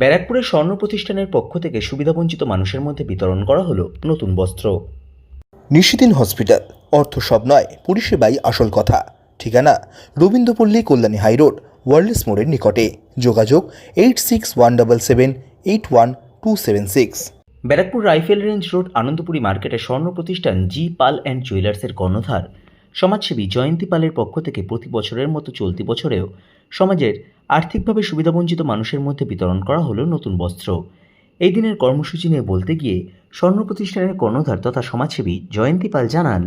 ব্যারাকপুরের স্বর্ণ প্রতিষ্ঠানের পক্ষ থেকে সুবিধাবঞ্চিত মানুষের মধ্যে বিতরণ করা হলো নতুন বস্ত্র। নিশিদিন হসপিটাল অর্থ সব নয় পরিষেবাই আসল কথা। ঠিকানা রবীন্দ্রপল্লী কল্যাণী হাইরোড ওয়ার্ল্ডস মোড়ের নিকটে। যোগাযোগ eight six one double seven eight one two seven six. Barrackpore rifle range road Anandapuri মার্কেটে স্বর্ণ প্রতিষ্ঠান জি পাল অ্যান্ড জুয়েলার্সের কর্ণধার। সমাজসেবী জয়ন্তী পালের পক্ষ থেকে প্রতি বছরের মতো চলতি বছরেও সমাজের আর্থিকভাবে সুবিধাবঞ্চিত মানুষের মধ্যে বিতরণ করা হলো নতুন বস্ত্র। এই দিনের কর্মসূচি নিয়ে বলতে গিয়ে স্বর্ণ প্রতিষ্ঠানের কর্ণধার তথা সমাজসেবী জয়ন্তী পাল জানান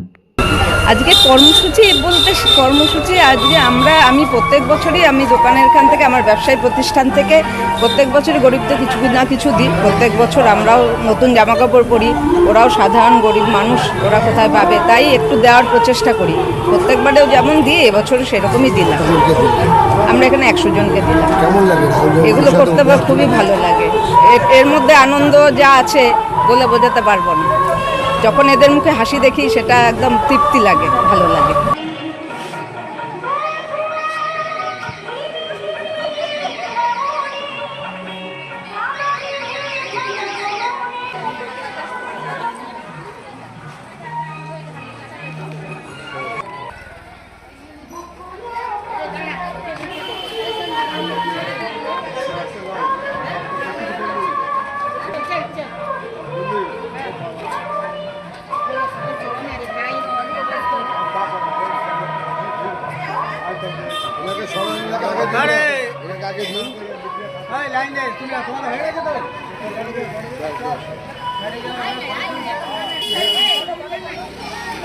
আজকে কর্মসূচি বলতে কর্মসূচি আজকে আমরা আমি প্রত্যেক বছরই আমি দোকানের খান থেকে আমার ব্যবসায়ী প্রতিষ্ঠান থেকে প্রত্যেক বছরই গরিবদের কিছু না কিছু দিই। প্রত্যেক বছর আমরাও নতুন জামা কাপড় পরি ওরাও সাধারণ গরিব মানুষ ওরা কোথায় পাবে তাই একটু দেওয়ার প্রচেষ্টা করি। প্রত্যেকবারেও যেমন দিই এবছর সেরকমই দিলাম। আমরা এখানে একশো জনকে দিলাম। এগুলো করতে খুবই ভালো লাগে। এর- এর মধ্যে আনন্দ যা আছে বলে বোঝাতে পারব না। যখন এদের মুখে হাসি দেখি সেটা একদম তৃপ্তি লাগে ভালো লাগে। ওনাকে সবাই মিলে আগে দিন না। এনাকে আগে দিন।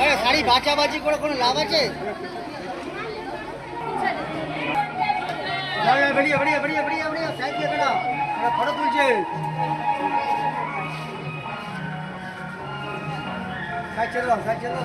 আরে শাড়ি বাঁচাবাচি করে কোনো লাভ আছে? বেরিয়ে বেরিয়ে সাইড দিয়ে কেনা ফটো তুলছে। সাইড ছেড়ে দাও সাইড ছেড়ে দাও